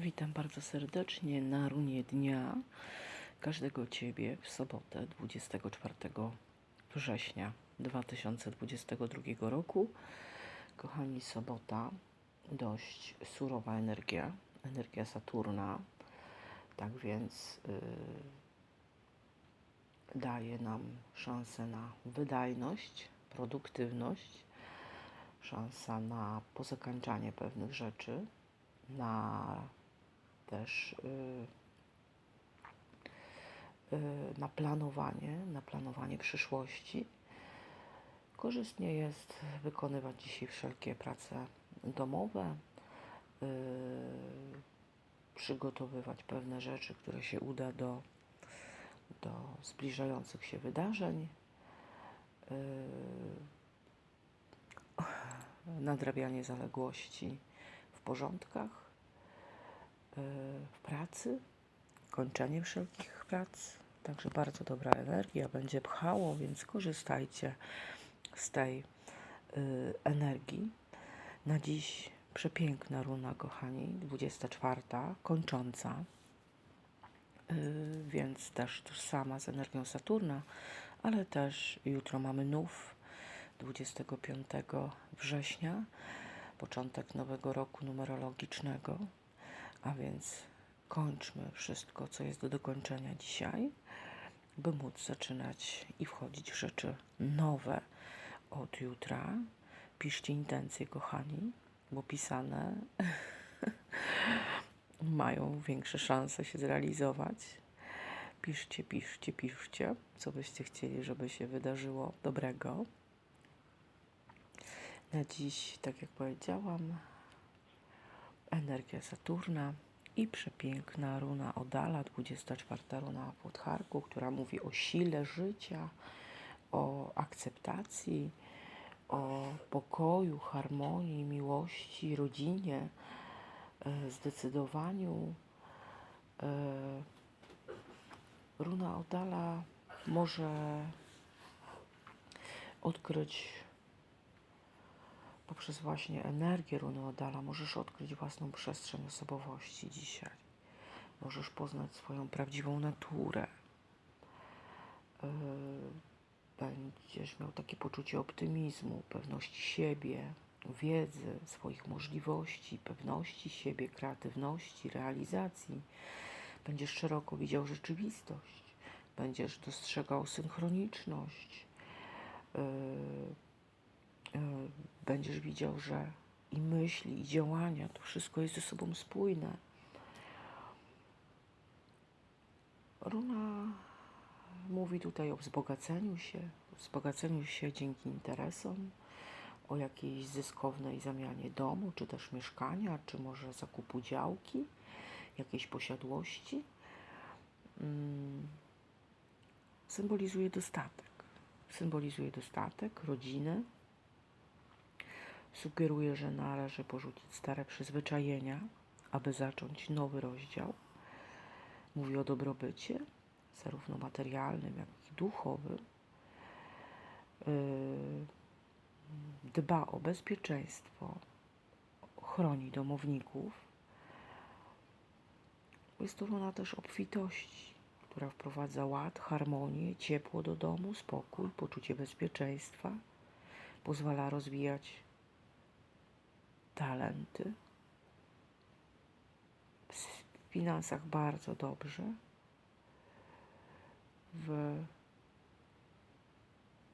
Witam bardzo serdecznie na runie dnia każdego Ciebie w sobotę 24 września 2022 roku. Kochani, sobota, dość surowa energia, energia Saturna, tak więc yy, daje nam szansę na wydajność, produktywność, szansa na pozakańczanie pewnych rzeczy, na też y, y, na planowanie, na planowanie przyszłości. Korzystnie jest wykonywać dzisiaj wszelkie prace domowe, y, przygotowywać pewne rzeczy, które się uda do, do zbliżających się wydarzeń. Nadrabianie zaległości w porządkach, w pracy, kończenie wszelkich prac. Także bardzo dobra energia będzie pchało, więc korzystajcie z tej y, energii. Na dziś przepiękna runa, kochani, 24, kończąca, y, więc też tożsama z energią Saturna, ale też jutro mamy nów 25 września, początek nowego roku numerologicznego, a więc kończmy wszystko, co jest do dokończenia dzisiaj, by móc zaczynać i wchodzić w rzeczy nowe od jutra. Piszcie intencje, kochani, bo pisane mają większe szanse się zrealizować. Piszcie, piszcie, piszcie, co byście chcieli, żeby się wydarzyło dobrego. Na dziś, tak jak powiedziałam, energia Saturna i przepiękna runa Odala, 24 runa Podharku, która mówi o sile życia, o akceptacji, o pokoju, harmonii, miłości, rodzinie, e, zdecydowaniu. E, runa Odala może odkryć poprzez właśnie energię runy Odala możesz odkryć własną przestrzeń osobowości dzisiaj. Możesz poznać swoją prawdziwą naturę. Yy, będziesz miał takie poczucie optymizmu, pewności siebie, wiedzy, swoich możliwości, pewności siebie, kreatywności, realizacji. Będziesz szeroko widział rzeczywistość. Będziesz dostrzegał synchroniczność. Będziesz widział, że i myśli, i działania, to wszystko jest ze sobą spójne. Runa mówi tutaj o wzbogaceniu się, wzbogaceniu się dzięki interesom, o jakiejś zyskownej zamianie domu, czy też mieszkania, czy może zakupu działki, jakiejś posiadłości. Hmm. Symbolizuje dostatek. Symbolizuje dostatek, rodzinę, Sugeruje, że należy porzucić stare przyzwyczajenia, aby zacząć nowy rozdział. Mówi o dobrobycie, zarówno materialnym, jak i duchowym. Yy, dba o bezpieczeństwo, chroni domowników. Jest to runa też obfitości, która wprowadza ład, harmonię, ciepło do domu, spokój, poczucie bezpieczeństwa. Pozwala rozwijać talenty. W finansach bardzo dobrze. W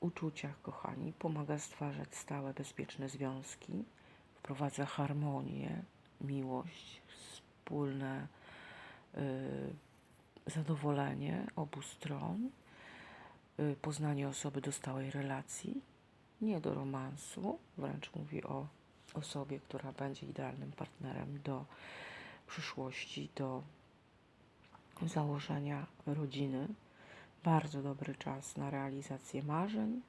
uczuciach, kochani, pomaga stwarzać stałe, bezpieczne związki, wprowadza harmonię, miłość, wspólne y, zadowolenie obu stron, y, poznanie osoby do stałej relacji, nie do romansu, wręcz mówi o osobie, która będzie idealnym partnerem do przyszłości, do założenia rodziny. Bardzo dobry czas na realizację marzeń.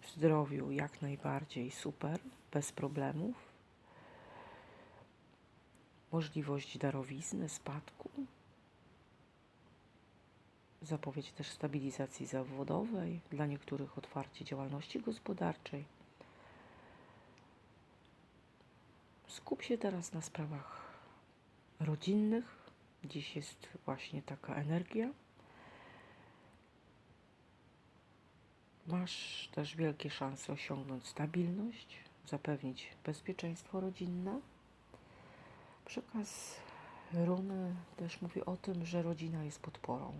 W zdrowiu jak najbardziej super, bez problemów. Możliwość darowizny, spadku. Zapowiedź też stabilizacji zawodowej, dla niektórych otwarcie działalności gospodarczej Skup się teraz na sprawach rodzinnych. Dziś jest właśnie taka energia. Masz też wielkie szanse osiągnąć stabilność, zapewnić bezpieczeństwo rodzinne. Przekaz runy też mówi o tym, że rodzina jest podporą,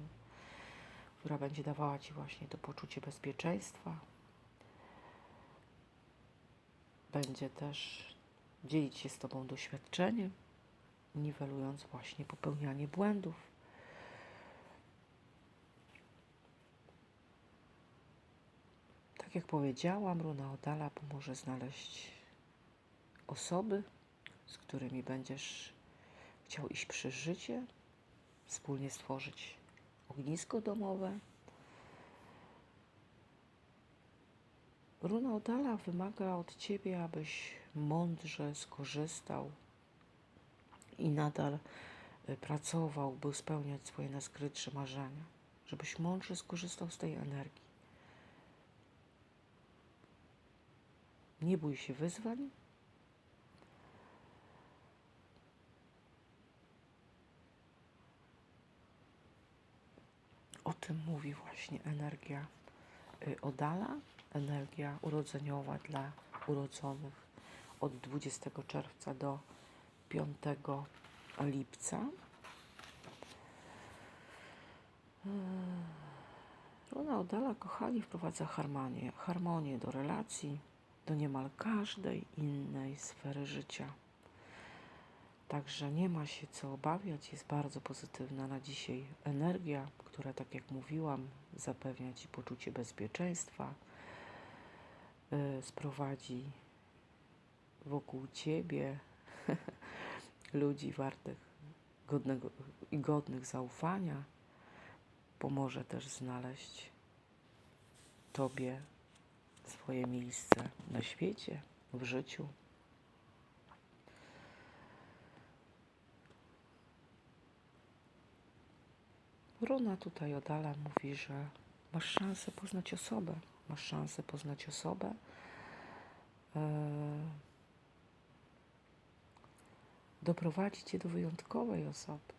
która będzie dawała Ci właśnie to poczucie bezpieczeństwa. Będzie też dzielić się z Tobą doświadczeniem, niwelując właśnie popełnianie błędów. Tak jak powiedziałam, runa Odala pomoże znaleźć osoby, z którymi będziesz chciał iść przez życie, wspólnie stworzyć ognisko domowe. Runa Odala wymaga od Ciebie, abyś mądrze skorzystał i nadal y, pracował, by spełniać swoje najskrytsze marzenia. Żebyś mądrze skorzystał z tej energii. Nie bój się wyzwań. O tym mówi właśnie energia y, Odala, energia urodzeniowa dla urodzonych od 20 czerwca do 5 lipca. Runa Odala, kochani, wprowadza harmonię, harmonię do relacji, do niemal każdej innej sfery życia. Także nie ma się co obawiać, jest bardzo pozytywna na dzisiaj energia, która, tak jak mówiłam, zapewnia Ci poczucie bezpieczeństwa, sprowadzi wokół Ciebie ludzi wartych godnego, i godnych zaufania, pomoże też znaleźć Tobie swoje miejsce na świecie, w życiu. Runa tutaj Odala mówi, że masz szansę poznać osobę. Masz szansę poznać osobę. Yy, doprowadzi cię do wyjątkowej osoby,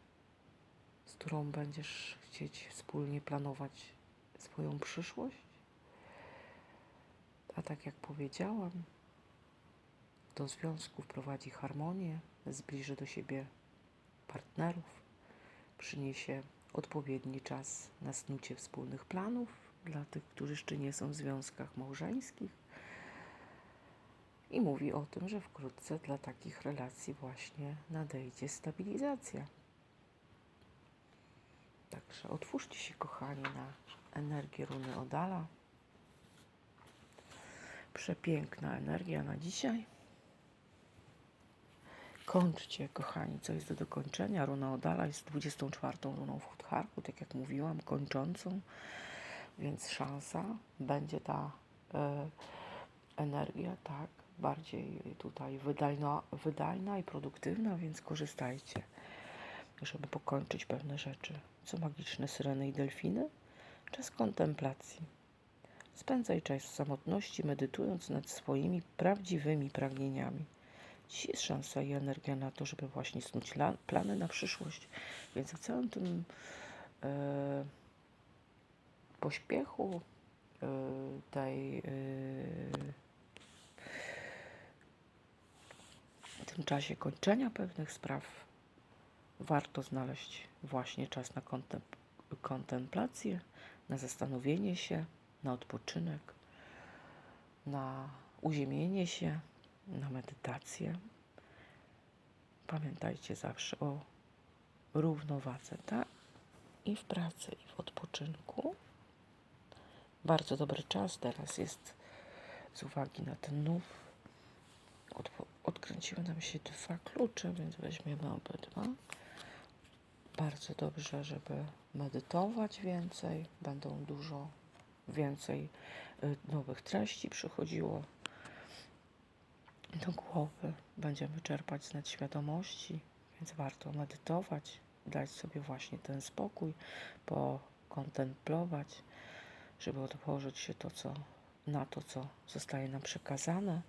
z którą będziesz chcieć wspólnie planować swoją przyszłość. A tak jak powiedziałam, do związku wprowadzi harmonię, zbliży do siebie partnerów, przyniesie odpowiedni czas na snucie wspólnych planów dla tych, którzy jeszcze nie są w związkach małżeńskich. I mówi o tym, że wkrótce dla takich relacji właśnie nadejdzie stabilizacja. Także otwórzcie się, kochani, na energię runy Odala. Przepiękna energia na dzisiaj. Kończcie, kochani, co jest do dokończenia. Runa Odala jest 24 runą w Hutharku, tak jak mówiłam, kończącą, więc szansa będzie ta e, energia, tak, bardziej tutaj wydajna, wydajna i produktywna, więc korzystajcie, żeby pokończyć pewne rzeczy. Co magiczne syreny i delfiny? Czas kontemplacji. Spędzaj czas w samotności, medytując nad swoimi prawdziwymi pragnieniami. Dziś jest szansa i energia na to, żeby właśnie snuć plany na przyszłość. Więc w całym tym e, pośpiechu, e, tej, e, tym czasie kończenia pewnych spraw, warto znaleźć właśnie czas na kontemplację, na zastanowienie się, na odpoczynek, na uziemienie się, na medytację. Pamiętajcie zawsze o równowadze, tak? I w pracy, i w odpoczynku. Bardzo dobry czas teraz jest z uwagi na ten nów. odkręciły nam się dwa klucze, więc weźmiemy obydwa. Bardzo dobrze, żeby medytować więcej. Będą dużo więcej y, nowych treści przychodziło do głowy. Będziemy czerpać z nadświadomości, więc warto medytować, dać sobie właśnie ten spokój, pokontemplować, żeby otworzyć się to, co, na to, co zostaje nam przekazane.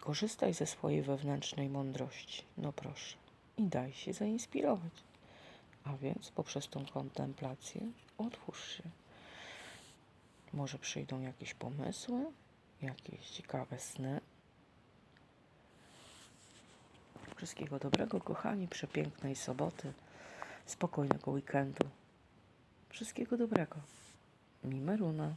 Korzystaj ze swojej wewnętrznej mądrości. No proszę. i daj się zainspirować. A więc poprzez tą kontemplację otwórz się. Może przyjdą jakieś pomysły, jakieś ciekawe sny. Wszystkiego dobrego, kochani, przepięknej soboty, spokojnego weekendu. Wszystkiego dobrego. mi Maruna.